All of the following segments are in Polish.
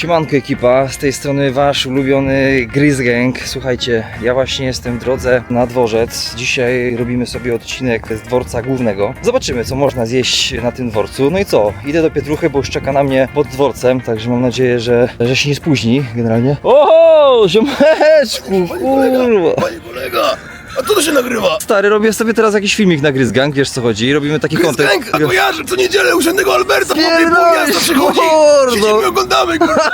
Siemanko ekipa, z tej strony wasz ulubiony Gryz Gang. Słuchajcie, ja właśnie jestem w drodze na dworzec. Dzisiaj robimy sobie odcinek z dworca głównego. Zobaczymy co można zjeść na tym dworcu. No i co? Idę do Pietruchy, bo już czeka na mnie pod dworcem, także mam nadzieję, że, że się nie spóźni generalnie. Oho, ziomeczku, kurwa. Panie kolega, a co to się nagrywa? Stary, robię sobie teraz jakiś filmik na Gryz Gang, wiesz co chodzi? Robimy taki kontent. Kręg, a kojarzę, co niedzielę u świętego Alberta, po pół Pierdolisz, miasta przychodzi. mordo. Siedzimy oglądamy, kurwa.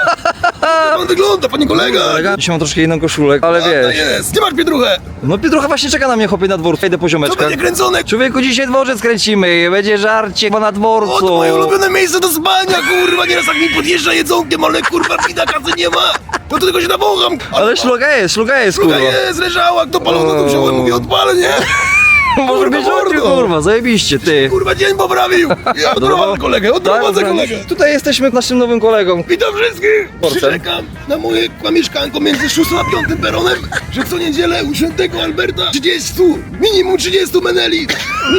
Jak pan wygląda, panie kolega? Kolega, Dzisiaj mam troszkę inną koszulę, ale A, to wiesz. jest, gdzie masz pietruchę? No Pietrucha właśnie czeka na mnie chłopie na dworcu, idę po Co ziomeczka. będzie kręcone? Człowieku, dzisiaj dworzec kręcimy, będzie żarcie bo na O, to dworcu. moje ulubione miejsce do spania, kurwa, nieraz jak mi podjeżdża jedzonkiem, ale kurwa, pida kasy nie ma. No to tylko się nawocham. Ale szluga jest, szluga jest, Kurwa kurwa. jest, leżała, kto palona to wziąłem, mówię, odpalę, nie? Kurwa, żarcie, mordo. kurwa, zajebiście, ty. Kurwa, dzień poprawił. Ja odprowadzę kolegę, odprowadzę Tak, kolegę. Tutaj jesteśmy naszym nowym kolegą. Witam wszystkich! Portem. Przyrzekam na moje mieszkanko między 6 a 5 peronem, że co niedzielę u świętego Alberta 30, minimum 30 meneli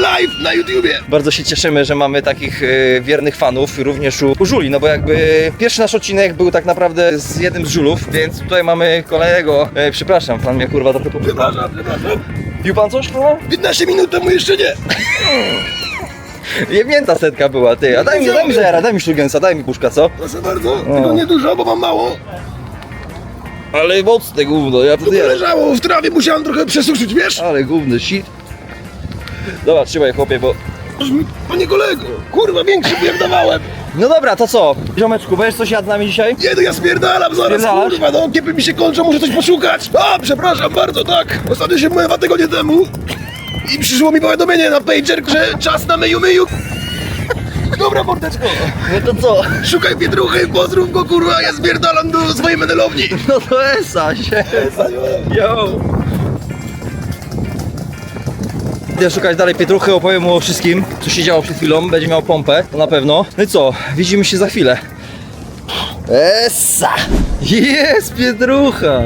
live na YouTubie. Bardzo się cieszymy, że mamy takich e, wiernych fanów również u, u Żuli, no bo jakby pierwszy nasz odcinek był tak naprawdę z jednym z Żulów, więc tutaj mamy kolejnego. E, przepraszam, pan mnie kurwa trochę popytał. Przepraszam, przepraszam. Pił pan coś, kurwa? 15 minut temu jeszcze nie. Jebnięta setka była, ty. A daj mi, daj mi zajara, daj mi szlugensa, daj mi puszka, co? Proszę bardzo, tylko nie dużo, bo mam mało. Ale mocne gówno, ja Tu nie. leżało w trawie, musiałem trochę przesuszyć, wiesz? Ale gówny shit. Dobra, trzymaj chłopie, bo... Panie kolego, kurwa, większy jak dawałem. No dobra, to co? Ziomeczku, będziesz coś jadł z nami dzisiaj? Nie, no ja spierdalam zaraz, Spierdalasz? kurwa, no kiepy mi się kończą, muszę coś poszukać. A, przepraszam bardzo, tak. Ostatnio się myłem dwa tygodnie temu i przyszło mi powiadomienie na pager, że czas na myju myju. Dobra, mordeczko, No to co? szukaj Pietruchy, pozdrów go, kurwa, ja spierdalam do swojej menelowni. No to esa się. Yo. Idę szukać dalej Pietruchy, opowiem mu o wszystkim, co się działo przed chwilą, będzie miał pompę, to na pewno. No i co? Widzimy się za chwilę. Esa! Jest Pietrucha!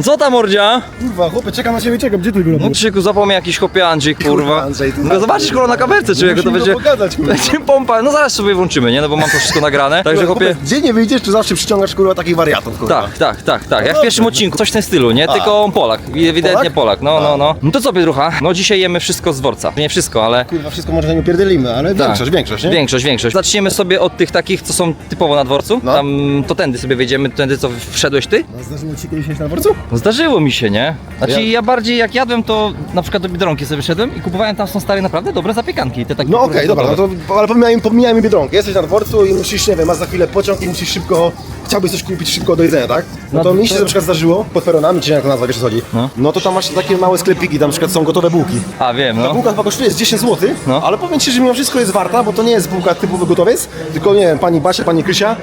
No co tam mordzia? Kurwa, chłopie, czekam na ciebie, czekam, gdzie ty go No krzyku, zapomnij jakiś chłopie Andrzej, kurwa. Andrzej, ty- No zobaczysz kurwa na kamerce, człowieku, to Musimy będzie... to pogadać, kurwa. Będzie pompa, no zaraz sobie włączymy, nie? No bo mam to wszystko nagrane, także chłopie... Gdzie nie wyjdziesz, to zawsze przyciągasz kurwa takich wariatów, kurwa. Tak, tak, tak, tak. Jak w pierwszym odcinku, coś w tym stylu, nie? Tylko on Polak, ewidentnie Polak? Polak, no, no, no. No to co Pietrucha? No dzisiaj jemy wszystko z dworca. Nie wszystko, ale... Kurwa, wszystko może nie upierdolimy, ale Tak. większość, większość, nie? Większość, większość. Zaczniemy sobie od tych takich, co są typowo na dworcu. No. Tam to tędy sobie wejdziemy, tędy co wszedłeś ty? No, Zdarzyło ci kiedyś jeść na dworcu? No zdarzyło mi się, nie? Znaczy ja, Ja- bardziej jak jadłem, to na przykład do Biedronki sobie szedłem i kupowałem tam są stare naprawdę dobre zapiekanki. Te takie No okej, dobra, no to, ale pomijajmy, pomijajmy Biedronkę. Jesteś na dworcu i musisz, nie wiem, masz za chwilę pociąg i musisz szybko, chciałbyś coś kupić szybko do jedzenia, tak? No, No to to- mi się na przykład zdarzyło, pod peronami, czy jak to nazwa, wiesz co chodzi? No. No. to tam masz takie małe sklepiki, tam na przykład są gotowe bułki. A wiem, Ta no. bułka chyba kosztuje z 10 zł, No. ale powiem Ci, że mimo wszystko jest warta, bo to nie jest bułka typowy gotowiec, tylko nie wiem, pani Basia, pani Krysia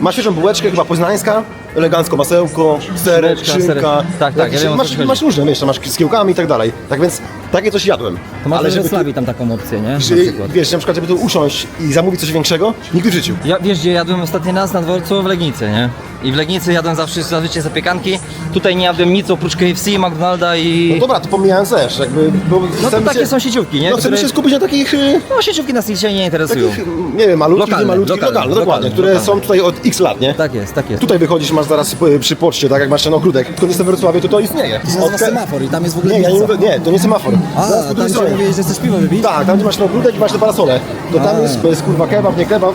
ma świeżą bułeczkę, chyba poznańska, elegancko masełko, serek, Szyneczka, szynka. Tak, tak, ja Jakieś- wiem, o co masz, ci chodzi. masz różne, wiesz, tam masz z kiełkami i tak dalej. Tak więc takie coś jadłem. To masz ale w żeby Wrocławiu tam taką opcję, nie? Na Że, przykład. wiesz, na przykład żeby tu usiąść i zamówić coś większego, nigdy w życiu. Ja, wiesz gdzie jadłem ostatni raz na dworcu? W Legnicy, nie? I w Legnicy jadłem zawsze zazwyczaj zapiekanki. Tutaj nie jadłem nic oprócz KFC, McDonalda i... No dobra, to pomijając też, jakby... Bo No to takie się, są sieciówki, nie? No chcemy Które- się skupić na takich... y, No sieciówki nas dzisiaj nie interesują. Takich, nie wiem, malutkich, Lokalne, nie malutkich, lokalne, lokalne, dokładnie, lokalne, które lokalne. są tutaj od x lat, nie? Tak jest, tak jest. Tutaj wychodzisz, masz zaraz y, przy poczcie, tak jak masz ten ogródek. Tylko jestem w Wrocławiu, to to istnieje. To te- semafor i tam jest w ogóle Nie, ja nie mówię, nie, to nie semafor. A, Zaraz tam gdzie mówiłeś, że chcesz piwo wypić? Tak, tam gdzie masz ten ogródek i masz te parasole. To tam jest, jest kurwa kebab, nie kebab,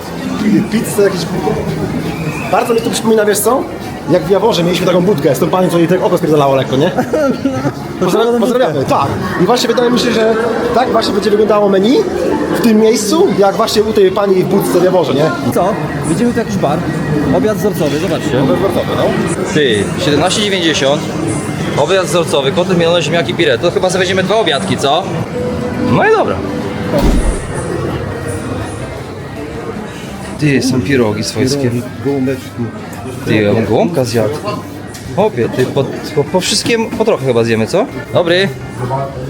pizza, jakieś... Bardzo mi to przypomina, wiesz co? Jak w Jaworze mieliśmy taką budkę z tą panią, co jej tak oko spierdalało lekko, nie? Pozdrawiamy, pozdrawiamy, tak. I właśnie wydaje mi się, że tak właśnie będzie wyglądało menu w tym miejscu, jak właśnie u tej pani w budce w Jaworze, nie? Co? Widzimy tu jakiś bar. Obiad wzorcowy, zobaczcie. Wrocławiu, no. Ty, 17,90. Obiad wzorcowy, kotlet mielony, ziemniaki, pire. To chyba sobie weźmiemy dwa obiadki, co? No i dobra. Ty, są pirogi swojskie. Ty, ja bym gołąbka zjadł. Opie, ty, po, po, po wszystkim, po trochę chyba zjemy, co? Dobry.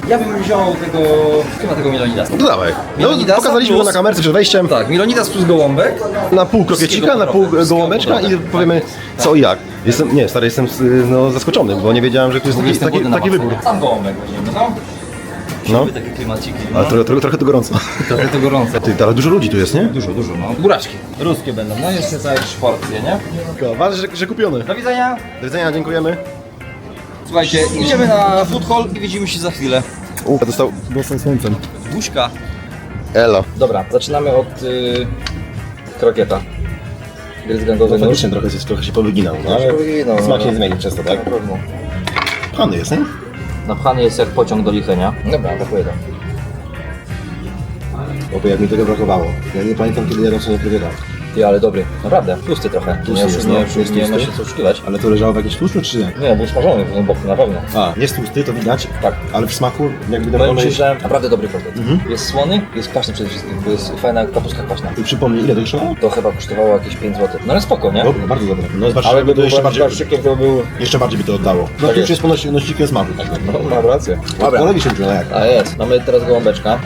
Ja bym wziął tego, chyba tego Milonidasa. No dawaj. No, Milonidasa pokazaliśmy plus- go na kamerce przed wejściem. Tak, Milonidas plus gołąbek. Na pół krokiecika, na pół Wszystkiego gołąbeczka i powiemy co i jak. Jestem, nie, stary, jestem no, zaskoczony, bo nie wiedziałem, że tu jest taki, Jestem taki, głodny na taki wybór. Sam gołąbek weźmiemy, no. No. Lubię takie klimaciki. No. Ale trochę, trochę, trochę to gorąco. Trochę to gorące. Ty, ale dużo ludzi tu jest, nie? Dużo, dużo, no. Buraczki. Ruskie będą, no jeszcze całe trzy porcje, nie? Ważne, że, że kupiony. Do widzenia. Do widzenia, dziękujemy. Słuchajcie, idziemy na food hall i widzimy się za chwilę. U, dostał głosem słońcem. Buźka. Elo. Dobra, zaczynamy od y, krokieta. Gryzgangowy nóż. Faktycznie trochę, się- trochę się powyginał, no, ale smak no. nie zmieni przez to, tak? Na pewno. Pany jest, nie? Napchany jest jak pociąg do lichenia. Dobra, tak pojedę. Bo jak mi tego brakowało. Ja nie pamiętam, kiedy ja ostatnio krokieta. Ty, ale dobry. Naprawdę. Tłusty trochę. Tłusty nie, jest, nie, no. nie, Jest nie ma tłusty. się co oszukiwać. Ale to leżało w jakimś tłuszczu, czy nie? Nie, był smażony w tym boku, na pewno. A, jest tłusty, to widać. Tak. Ale w smaku jakby Powiem dawano Ci, że naprawdę dobry krokiet. Jest słony, jest kwaśny przede wszystkim, bo jest fajna kapustka kwaśna. I przypomnij, ile to kosztowało? To chyba kosztowało jakieś 5 zł. No ale spoko, nie? Dobre, bardzo dobre. No Ale Warszawy by to jeszcze bardziej, barszczykiem to był... jeszcze bardziej by to oddało. No Tak klucz jest. jest ponoć nośnikiem smaku, tak No, mam rację. Dobra. Kolegi się uczyło, jak? A jest. Mamy teraz gołąbeczka.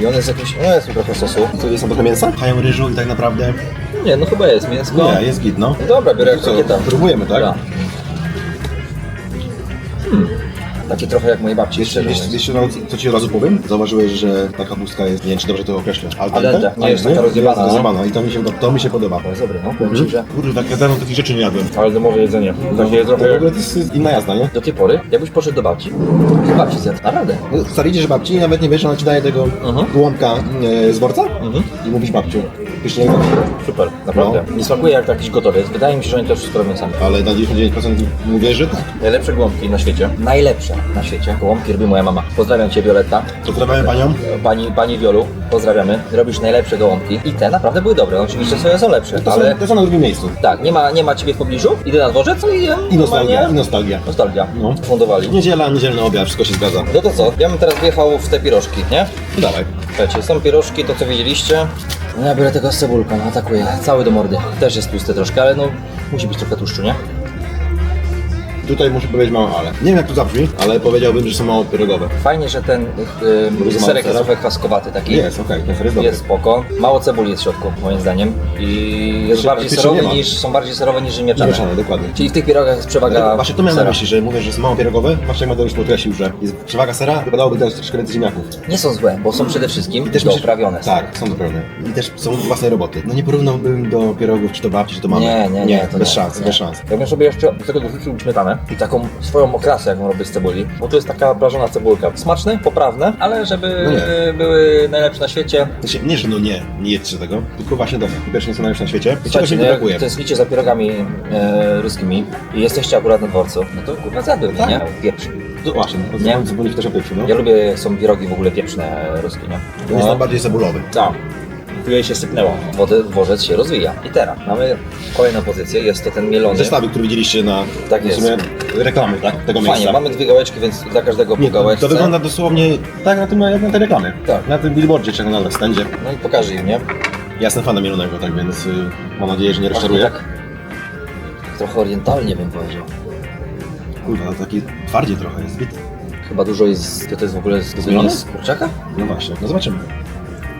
I on jest jakiś... No jest tu trochę sosu. To jest tam trochę mięsa? Hają ryżu i tak naprawdę... Nie, no chyba jest mięsko. Nie, jest git, no. Dobra, biorę jak Co, krokieta. próbujemy, tak? Dobra. Hmm. Takie trochę jak mojej babci. Wiesz, szczerze wiesz, mówiąc. wiesz no, co ci od razu powiem? Zauważyłeś, że ta kapustka jest, nie wiem czy dobrze to określę, al Al dente. Nie jest taka rozjebana, Jest rozjebana i to mi się, to mi się podoba. To jest dobre, no. Powiem Ci, że... Kurde, tak dawno takich rzeczy nie jadłem. Ale domowe jedzenie. Takie To w ogóle to jest inna jazda, nie? Do tej pory, jakbyś poszedł do babci, to babci zjadł. Naprawdę. No, Stary idziesz babci i nawet nie wiesz, ona ci daje tego Mhm. gołąbka e, z worca i mówisz babciu, pysznie. Super, naprawdę. Nie smakuje jak jakiś gotowiec. Wydaje mi się, że oni to wszystko robią sami. Ale na 99% mówię, że tak. Najlepsze gołąbki na świecie. Najlepsze na świecie. Gołąbki robi moja mama. Pozdrawiam Cię Violetta. Pozdrawiam panią. Pani, pani Wiolu, pozdrawiamy. Robisz najlepsze gołąbki. I te naprawdę były dobre. Oczywiście swoje są lepsze, To, ale... są, to są na drugim miejscu. Tak, nie ma, nie ma Ciebie w pobliżu. Idę na dworzec i jem. I nostalgia, i nostalgia. Nostalgia. No. Fundowali. Niedziela, niedzielny obiad, wszystko się zgadza. No to co? Ja bym teraz wjechał w te pierożki, nie? No dawaj. Słuchajcie, są pierożki, to co widzieliście. No ja biorę tego z cebulką, atakuję. Cały do mordy. Też jest tłusty troszkę, ale no musi być trochę tłuszczu, nie? Tutaj muszę powiedzieć mało ale. Nie wiem jak to zabrzmi, ale powiedziałbym, że są mało pierogowe. Fajnie, że ten y, mało serek jest sera? trochę kwaskowaty taki. Jest, okej, ten ser jest dobry. Jest spoko. Mało cebuli jest w środku, moim zdaniem. I jest Pieczy- bardziej serowy nie ma. niż, są bardziej serowe niż ziemniaczane. Mieszane, dokładnie. Czyli w tych pierogach jest przewaga Właśnie to miałem na sera. myśli, że mówię, że są mało pierogowe. Właśnie jak Mateusz podkreślił, że jest przewaga sera, wypadałoby dać troszkę więcej ziemniaków. Nie są złe, bo są przede wszystkim myślę- doprawione. Tak, są doprawione. I też są własnej roboty. No nie porównałbym do pierogów, czy to babci, czy to mamy. Nie, nie, nie, to bez nie, szans, nie. bez szans. Ja bym sobie jeszcze do tego dorzucił śmietanę i taką swoją okrasę, jaką robię z cebuli, bo tu jest taka prażona cebulka. Smaczne, poprawne, ale żeby No nie. były najlepsze na świecie. Znaczy, nie, że no nie, nie jedzcie tego, tylko właśnie dobre. Po pierwsze nie są najlepsze na świecie. I czegoś mi no, tu jak brakuje. tęsknicie za pierogami e, ruskimi i jesteście akurat na dworcu, no to kurwa zjadłem, Tak. nie? Pieprz. No właśnie, Nie? no, dzwonić też o pieprzu, no. Ja lubię, jak są pierogi w ogóle pieprzne e, ruskie, nie? To jest najbardziej cebulowy. Tak. Jej się sypnęło. Wody, dworzec się rozwija. I teraz mamy kolejną pozycję, jest to ten mielony. Zestawy, który widzieliście na Tak w jest. sumie reklamy, tak? Tego Fajnie, miejsca. mamy dwie gałeczki, więc dla każdego po to, gałeczce. to wygląda dosłownie tak na tym, jak na tej reklamie. Tak. Na tym billboardzie, czy na standzie. No i pokażę im, nie? Ja jestem fanem mielonego, tak więc y, mam nadzieję, że nie rozczaruję. tak trochę orientalnie bym powiedział. Kurwa, taki twardziej trochę jest bit. Chyba dużo jest, to, to jest w ogóle z, z kurczaka? No właśnie, no zobaczymy.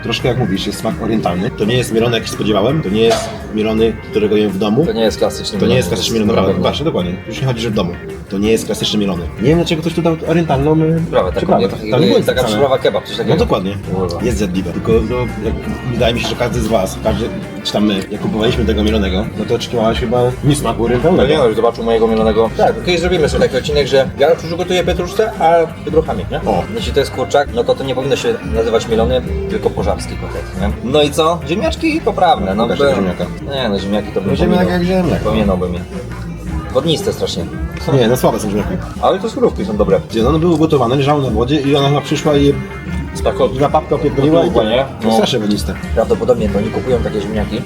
Troszkę jak mówisz, jest smak orientalny. To nie jest mielony jak się spodziewałem, to nie jest mielony, którego jem w domu. To nie jest klasyczny To nie jest klasyczny mielony, Prawa, prawda? Właśnie, dokładnie. Już nie chodzi, że w domu. To nie jest klasyczny mielony. Nie wiem dlaczego ktoś tu dał orientalną y, Prawa, taką, przyprawę. nie, Tam nie było taka napisane. przyprawa kebab, coś takiego. No dokładnie. Kurwa. Jest zjadliwe. Tylko no, jak, wydaje mi się, że każdy z Was, każdy, czy tam my, jak kupowaliśmy tego mielonego, no to oczekiwałeś chyba niesmaku No orientalnego. nie no, już zobaczył mojego mielonego. Tak, kiedyś zrobimy sobie taki odcinek, że ja przygotuję pietruszce, a ty grochami, nie? O. Jeśli to jest kurczak, no to to nie powinno się nazywać mielony, tylko pożarski kotlet, nie? No i co? Ziemniaczki poprawne, no Pokaż tego ziemniaka. Nie no, ziemniaki to bym Ziemniak pominął. jak ziemniak. Pominąłbym je. Wodniste strasznie. Nie, no słabe są ziemniaki. Ale to surówki są dobre. Gdzie one były gotowane, leżały na wodzie i ona przyszła i je Tak, o, na papkę opierdoliła i to nie? No. strasznie wodniste. Prawdopodobnie to oni kupują takie ziemniaki,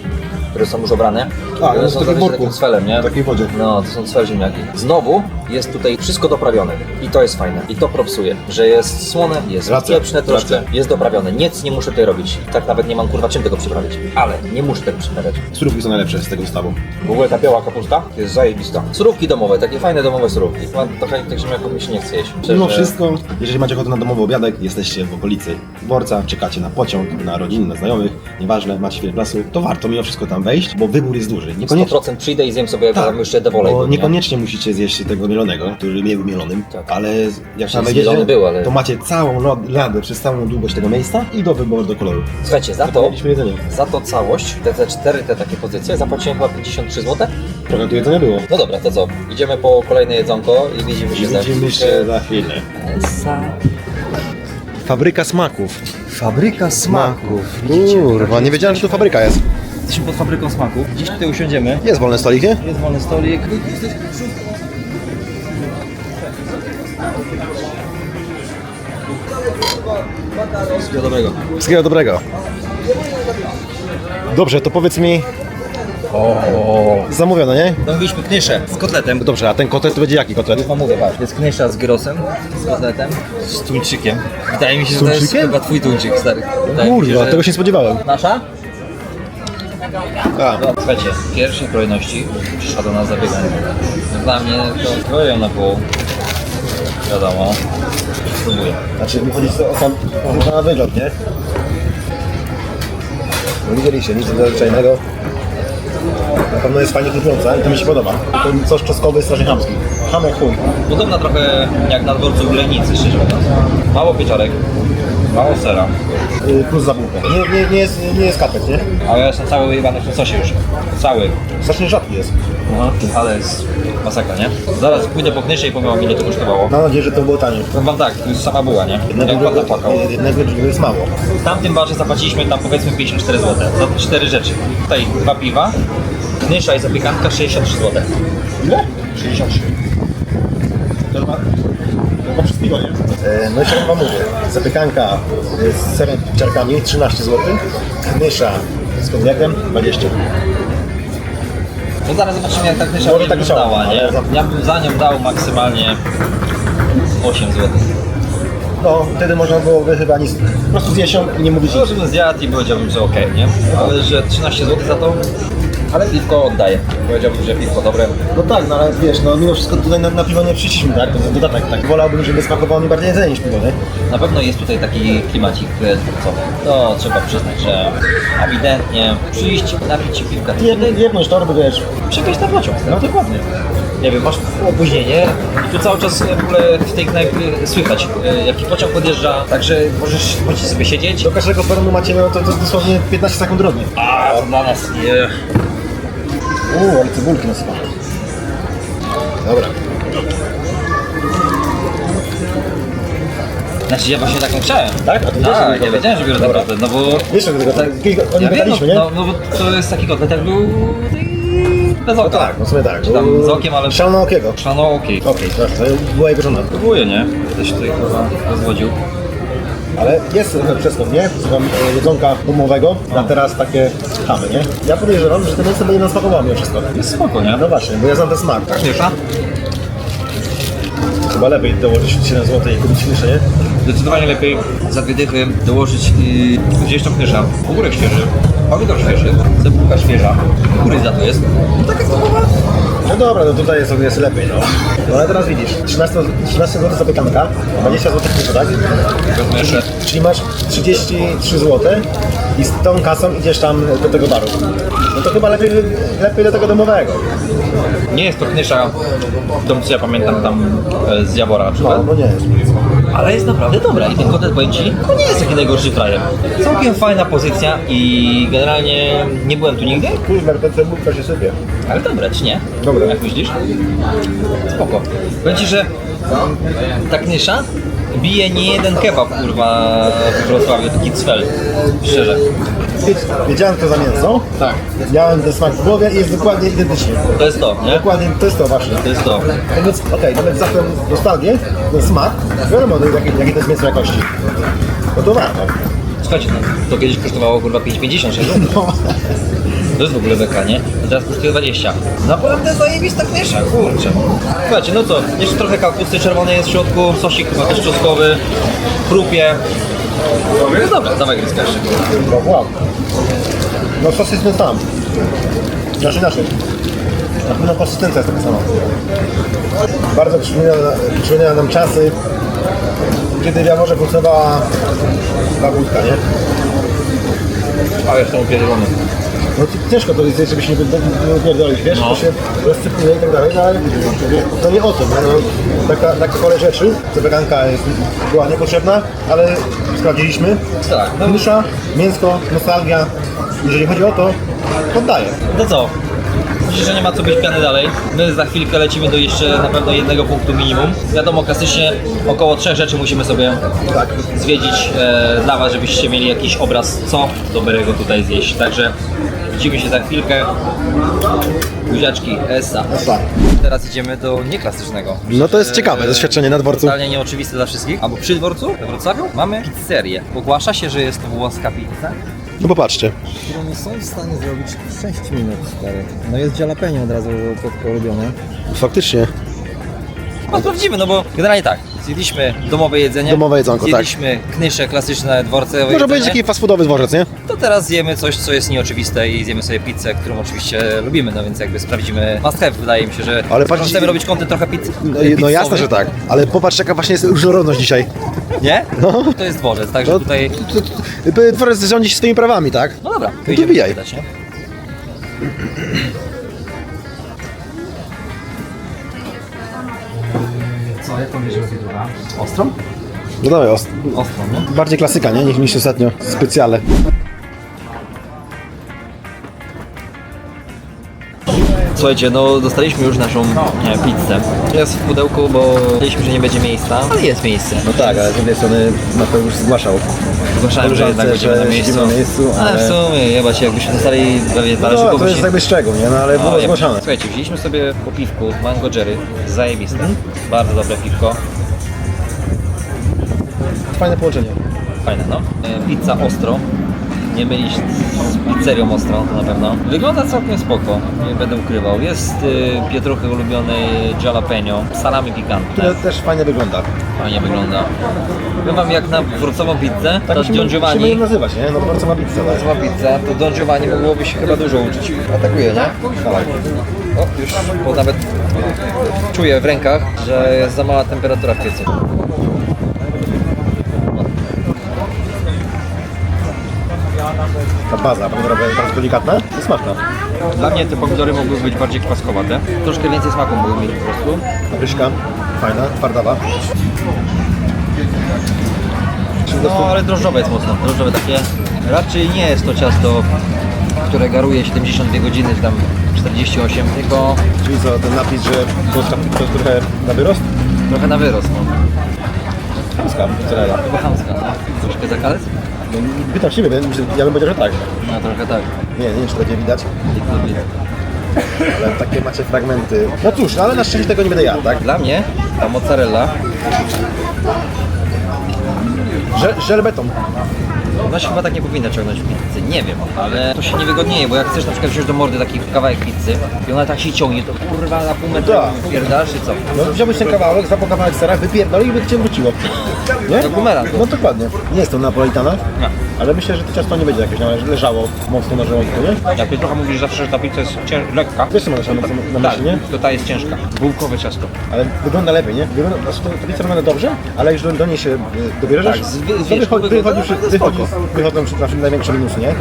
które są już obrane. A, one są worku. takim sfelem, nie? W takiej wodzie. No, to są cfel ziemniaki. Znowu jest tutaj wszystko doprawione i to jest fajne. I to propsuje, że jest słone, jest Racja, pieprzne troszkę, racja. jest doprawione. Nic nie muszę tutaj robić. Tak nawet nie mam kurwa czym tego przyprawić. Ale nie muszę tego przyprawiać. Surówki są najlepsze z tego zestawu. W ogóle ta biała kapusta jest zajebista. Surówki domowe, takie fajne domowe surówki. Mam trochę tych ziemniaków mi się nie chce jeść. Mimo wszystko, jeżeli macie ochotę na domowy obiadek, jesteście w okolicy dworca, czekacie na pociąg, na rodzinę, na znajomych, nieważne, macie chwilę czasu, to warto mimo wszystko tam tam wejść, bo wybór jest duży. Niekoniecznie, 100% przyjdę i zjem sobie Tak, tam jeszcze dewolej. bo niekoniecznie musicie zjeść tego mielonego, który nie był mielonym, Tak. ale jak tam wejdziecie, był, ale- to macie całą ladę przez całą długość tego miejsca i do wyboru do koloru. Słuchajcie, za to, za to całość, te, te cztery te takie pozycje, zapłaciłem chyba 53 zł. Trochę tu jedzenia było. No dobra, to co? Idziemy po kolejne jedzonko i widzimy się za Widzimy się za chwilę. Fabryka smaków. Fabryka smaków. Kurwa, nie wiedziałem, że tu fabryka jest. Jesteśmy pod fabryką smaków. Dziś tutaj usiądziemy. Jest wolny stolik, nie? Jest wolny stolik. Wszystkiego dobrego. Wszystkiego dobrego. Dobrze, to powiedz mi... Zamówione, nie? Zamówiliśmy knyszę z kotletem. Dobrze, a ten kotlet to będzie jaki kotlet? Już wam mówię, patrz. Jest knysia z grosem, z kotletem, z tuńczykiem. Wydaje mi się, że to jest tuńczykiem? chyba twój tuńczyk, stary. Wydaje mi się, Kurwa, że- tego się nie spodziewałem. Nasza? A, No, słuchajcie, w pierwszej kolejności przyszła do nas zabieganie. Dla mnie to kroją na pół. Wiadomo. Spróbuję. znaczy mi chodzi o sam na wygląd, nie? No widzieliście, nic nadzwyczajnego. Na pewno jest fajnie kupująca i to mi się podoba. Ten sos czosnkowy jest strasznie chamski. Ham jak chuj. Podobna trochę jak na dworcu Ulejnicy, szczerze mówiąc. Mało pieczarek, mało sera. Y, Plus za bułkę. Nie, nie, nie, jest, nie jest kapek, nie? Ale ja jestem cały wyjebany w tym sosie już. Cały. Strasznie rzadki jest. No, ale jest masakra, nie? Zaraz pójdę po knysze i powiem wam ile to kosztowało. Mam nadzieję, że to było tanie. Powiem wam tak, to jest sama była, nie? Jak pan zapłakał. Jednego drugiego jest mało. W tamtym barze zapłaciliśmy tam powiedzmy 54 zł za cztery rzeczy. Tutaj dwa piwa, knysza i zapiekanka 63 zł. Ile? 63. To chyba... Piwo, nie? E, no i co wam mówię. Zapiekanka z serem pieczarkami 13 zł. Knysa z koniakiem 20. No zaraz zobaczymy jak ta knysza Może będzie tak wyglądała, chciałem, nie? ale za- Ja bym za nią dał maksymalnie 8 zł. No, wtedy można byłoby chyba nic... Po prostu zjeść ją i nie mówić To nic. żebym zjadł i powiedziałbym, że okej, nie? Ale że 13 zł za to, ale piwko oddaję. Powiedziałbym, że piwko dobre. No tak, no ale wiesz, no mimo wszystko tutaj na, na piwo nie przyszliśmy, tak? To jest dodatek, tak? Wolałbym, żeby smakowało mi bardziej jedzenie niż piwo, nie? Na pewno jest tutaj taki klimacik e, dworcowy. To trzeba przyznać, że ewidentnie przyjść, napić się piwka. Jed, jedność torby, wiesz, Przepieść na pociąg. no dokładnie. Nie wiem, masz opóźnienie i tu cały czas w ogóle w tej knajpie słychać, e, jaki pociąg podjeżdża, także możesz możecie sobie siedzieć. Do każdego peronu macie, no to, to dosłownie 15 sekund drogi. A dla nas nie. Uuu, ale cebulki nasypane. Dobra. Znaczy ja właśnie taką chciałem. Tak? A ty wiesz, że Tak, ja wiedziałem, że biorę Dobra. naprawdę, no bo... Wiesz, że tego, tak, o nim Ja wiem, no, gadaliśmy, nie? no, no bo to jest taki kotlet, jak był bez oka. No tak, no w sumie tak. Czy tam z okiem, ale... Szalonokiego. Szano okej. Okej, to, to była jego żona. Próbuję, nie? Się tutaj chyba rozwodził. Ale jest przeskok, nie? Słucham e, jedzonka umowego, a teraz takie chamy, nie? Ja podejrzewam, że to mięso będzie nam smakowało mimo wszystko. Jest spoko, nie? No właśnie, bo ja znam ten smak. Śmiesza? Chyba lepiej dołożyć 7 zł i kupić śmiszę, nie? Zdecydowanie lepiej za dwie dychy dołożyć yy, gdzieś tam knysza. Ogórek świeży, pomidor świeży, cebulka świeża, kukurydza to jest. No taka typowa. No dobra, no tutaj jest, jest lepiej, no. No ale teraz widzisz, 13, 13 zł zapiekanka, 20 zł śmiesza, tak? Jeszcze Czyli masz 33 zł i z tą kasą idziesz tam do tego baru. No to chyba lepiej, lepiej do tego domowego. Nie jest to knysza, tą co ja pamiętam tam e, z na przykład. No, no nie jest. Ale jest naprawdę dobra i ten kotlet powiem Ci, to nie jest taki najgorszy frajer. Całkiem fajna pozycja i generalnie nie byłem tu nigdy, Kurwa, ten cebulka się sypie. ale dobre, czy nie? Dobre. Jak myślisz? Spoko. Powiem Ci, że ta knysza bije nie jeden kebab, kurwa, w Wrocławiu, taki cwel, szczerze. Wiedziałem to za mięso. Tak. Miałem ten smak w głowie i jest dokładnie identycznie. To jest to, nie? Dokładnie, to jest to właśnie. To jest to. Tak więc, okej, nawet za tę nostalgię, ten smak, wiadomo, no, jakie, jakie to jest mięso jakości. No to warto. Słuchajcie, no, to kiedyś kosztowało kurwa 5,50 6 No. To jest w ogóle beka, nie? A teraz kosztuje 20. Naprawdę zajebista kniesza, kurczę. Słuchajcie, no co, jeszcze trochę kapusty czerwonej jest w środku, sosik chyba też czosnkowy, chrupie. No dobra, dawaj gryzka jeszcze. No, wow. No sos jest ten sam. Znaczy inaczej. Na pewno konsystencja jest taka sama. Bardzo przypomina, przypomina nam czasy, kiedy w Jaworze funkcjonowała babulka, nie? A jestem upierdolony. No to ciężko to jest, żeby się nie odpierdolić, wiesz, to się rozsypuje i tak dalej, no ale to nie o tym, no, no, taka, taka kolej rzeczy, to weganka jest, była niepotrzebna, ale sprawdziliśmy. Tak, no. Mysza, mięsko, nostalgia, jeżeli chodzi o to, poddaję. No co? Myślę, że nie ma co być piany dalej. My za chwilkę lecimy do jeszcze na pewno jednego punktu minimum. Wiadomo, klasycznie około trzech rzeczy musimy sobie Tak. zwiedzić e, dla Was, żebyście mieli jakiś obraz, co dobrego tutaj zjeść. Także widzimy się za chwilkę. Buziaczki, Esa. Tak. Teraz idziemy do nieklasycznego. No to jest ciekawe doświadczenie na dworcu. Totalnie nieoczywiste dla wszystkich. Albo przy dworcu we Wrocławiu mamy pizzerię. Ogłasza się, że jest to włoska pizza. No popatrzcie. Którą nie są w stanie zrobić w 6 minut, stary. No jest jalapeno od razu Piotrko ulubione. Faktycznie. No sprawdzimy, no bo generalnie tak. Zjedliśmy domowe jedzenie. Domowe jedzonko, tak. Zjedliśmy knysze klasyczne dworce. Może być taki fast foodowy dworzec, nie? To teraz zjemy coś, co jest nieoczywiste i zjemy sobie pizzę, którą oczywiście lubimy, no więc jakby sprawdzimy must have, wydaje mi się, że Ale patrz- chcemy robić kontent trochę pizz, No, no jasne, że tak. Ale popatrz jaka właśnie jest różnorodność dzisiaj. Nie? No. To jest dworzec, także No, tutaj... to- to- Dworzec rządzi się swoimi prawami, tak? No dobra, to idziemy wbijaj. zapytać, nie? Co, jak to bierzemy druga? Ostrą? No dawaj, ost- Ostrą, nie? bardziej klasyka, nie? Niż, niż ostatnio specjale. Słuchajcie, no dostaliśmy już naszą e, pizzę. Jest w pudełku, bo wiedzieliśmy, że nie będzie miejsca, ale jest miejsce. No tak, ale z drugiej strony Mateusz już zgłaszał. Zgłaszałem, że jednak będziemy na miejscu. miejscu, ale... ale- w sumie, jebać, jakbyśmy dostali prawie No talerzykowo to jest się- jakby szczegół, nie? No ale O, było jeb- zgłaszane. Słuchajcie, wzięliśmy sobie po piwku Mango Jerry, zajebiste. Bardzo dobre piwko, Fajne połączenie. fajne no. E, Pizza ostro, nie mylić z pizzerią ostrą, to na pewno. Wygląda całkiem spoko, nie będę ukrywał. Jest y, pietruchy ulubiony jalapeno, salami pikantne. Które też fajnie wygląda. Fajnie wygląda. Powiem wam, jak na wrócową pizzę, to Tak musimy, Don musimy Giovanni, ją nazywać, nie? No pizzę. tak. wrócowa pizza, to Don Giovanni mogłoby się chyba dużo uczyć. Atakuje, nie? Dawaj. O, już, bo nawet czuję w rękach, że jest za mała temperatura w piecu. Ta baza pomidorowa jest bardzo delikatna i smaczna. Dla mnie te pomidory mogły być bardziej kwaskowate. Troszkę więcej smaku mogły mieć po prostu. Ryżka, fajna, twardawa. No, ale drożdżowe jest mocno. Drożdżowe takie. Raczej nie jest to ciasto, które garuje 72 godziny, czy tam 48, tylko Czyli co, ten napis, że to jest trochę na wyrost? trochę na wyrost. No. Chamska, mozzarella. Chyba chamska. No. Troszkę zakalec? No, pytam siebie, więc ja bym powiedział, że tak. No, trochę tak. Nie, nie wiem, czy to będzie widać, ale takie macie fragmenty. No cóż, no, ale na szczęście tego nie będę jadł, tak? Dla mnie ta mozzarella, Że, żelbetą. Ona się chyba tak nie powinna ciągnąć w pizzy. Nie wiem, ale to się niewygodnieje, bo jak chcesz na przykład wziąć do mordy taki kawałek pizzy i ona tak się ciągnie, to kurwa na pół metra Tak. pierdasz czy co? No wziąłbyś ten kawałek, zapał kawałek sera, wypierdolił i by cię wróciło. Nie? Jak bumerang. No dokładnie. Nie jest to napolitana, Nie. ale myślę, że to ciasto nie będzie jakieś nawet leżało mocno na żołądku, nie? Jak trochę mówisz zawsze, że ta pizza jest cię- lekka. Wiesz co masz na, na, na Tak, myśli, nie? to ta jest ciężka. Bułkowe ciasto. Ale wygląda lepiej, nie? Wygląda, znaczy to, to pizza wygląda dobrze, ale już do, do niej się y, dobierzesz, Tak, z- to wiesz, wychodzi, wygląda wychodzi, naprawdę wychodzi, spoko. Wychodzą przy naszym największe minusy, nie?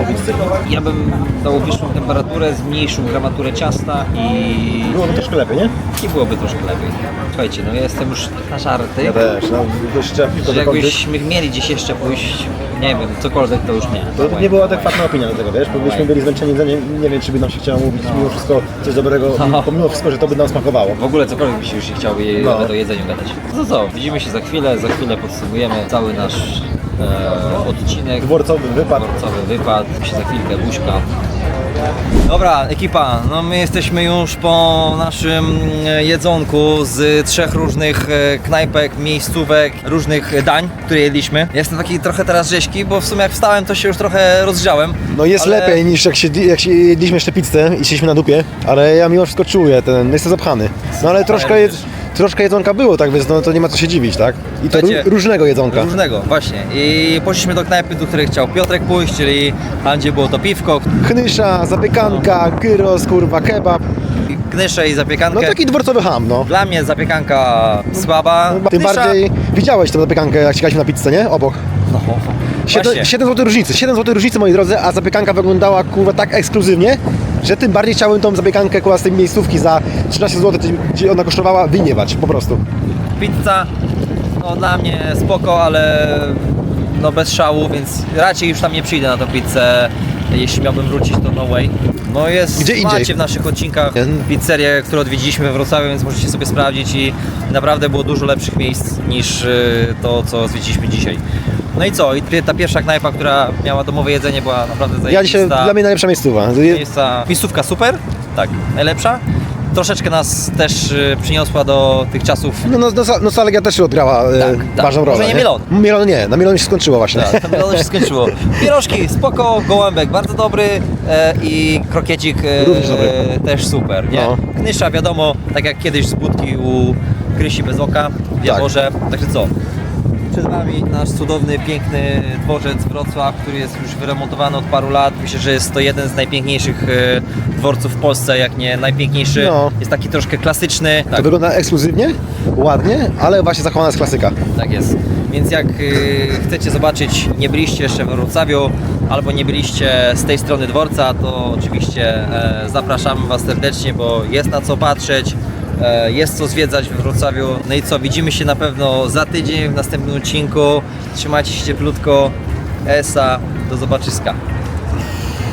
Ja bym dał wyższą temperaturę, zmniejszył gramaturę ciasta i, Byłoby troszkę lepiej, nie? i byłoby troszkę lepiej. Słuchajcie, no ja jestem już na żarty. Ja też, no jeszcze Że jakbyśmy mieli gdzieś jeszcze pójść, nie wiem, cokolwiek to już nie. To nie była adekwatna opinia do tego, wiesz? Bo byśmy byli zmęczeni, nie, nie wiem, czy by nam się chciało mówić mimo wszystko coś dobrego, No. pomimo wszystko, że to by nam smakowało. W ogóle cokolwiek by się już nie chciało No. o jedzeniu gadać. No co, widzimy się za chwilę, za chwilę podsumujemy cały nasz e, odcinek. Dworcowy wypad. Dworcowy wypad, się za chwilkę buźka. Dobra, ekipa, no my jesteśmy już po naszym e, jedzonku z trzech różnych e, knajpek, miejscówek, różnych dań, które jedliśmy. Jestem taki trochę teraz rzeźki, bo w sumie jak wstałem, to się już trochę rozgrzałem. No jest ale... lepiej niż jak, się, jak się jedliśmy jeszcze pizzę i siedzieliśmy na dupie, ale ja mimo wszystko czuję, ten, jestem zapchany. No ale troszkę, jed, troszkę jedzonka było, tak więc no to nie ma co się dziwić, tak? I to Słuchajcie, ró- różnego jedzonka. Różnego, właśnie. I poszliśmy do knajpy, do której chciał Piotrek pójść, czyli tam, gdzie było to piwko, Knysza, zapiekanka, gyros, kurwa, kebab. knysze i zapiekankę. No taki dworcowy ham, no. Dla mnie zapiekanka słaba. Tym Knysza- bardziej widziałeś tę zapiekankę, jak czekaliśmy na pizzę, nie? Obok. No, 7, Właśnie. 7 zł różnicy, 7 zł różnicy moi drodzy, a zapiekanka wyglądała kurwa tak ekskluzywnie, że tym bardziej chciałem tą zapiekankę kurwa z tej miejscówki za 13 zł, gdzie ona kosztowała, wyniewać po prostu. Pizza, no dla mnie spoko, ale no bez szału, więc raczej już tam nie przyjdę na tą pizzę. Jeśli miałbym wrócić, to no way. No jest, Gdzie indziej? macie w naszych odcinkach pizzerię, którą odwiedziliśmy we Wrocławiu, więc możecie sobie sprawdzić i naprawdę było dużo lepszych miejsc niż y, to, co zwiedziliśmy dzisiaj. No i co? I ta pierwsza knajpa, która miała domowe jedzenie, była naprawdę Ja zajebista. dzisiaj, dla mnie najlepsza miejscowa. Miejsca, miejscówka super, tak, najlepsza. Troszeczkę nas też y, przyniosła do tych czasów No, no, no, nostalgia też odgrała e, Tak, tak. ważną Może rolę. nie Milon. Milon nie, na Milonie się skończyło właśnie. Tak, wiadomo się skończyło. Pierożki, spoko, gołębek bardzo dobry e, i krokiecik e, też super, nie? No. Knysza wiadomo, tak jak kiedyś z budki u Krysi bez oka w Jaworze. Także co? Przed Wami nasz cudowny, piękny dworzec Wrocław, który jest już wyremontowany od paru lat. Myślę, że jest to jeden z najpiękniejszych e, dworców w Polsce, jak nie najpiękniejszy. No. Jest taki troszkę klasyczny. To wygląda ekskluzywnie, ładnie, ale właśnie zachowana jest klasyka. Tak jest. Więc jak y, chcecie zobaczyć, nie byliście jeszcze we Wrocławiu albo nie byliście z tej strony dworca, to oczywiście e, zapraszamy Was serdecznie, bo jest na co patrzeć, e, jest co zwiedzać we Wrocławiu. No i co, widzimy się na pewno za tydzień w następnym odcinku. Trzymajcie się cieplutko. Esa, do zobaczyska.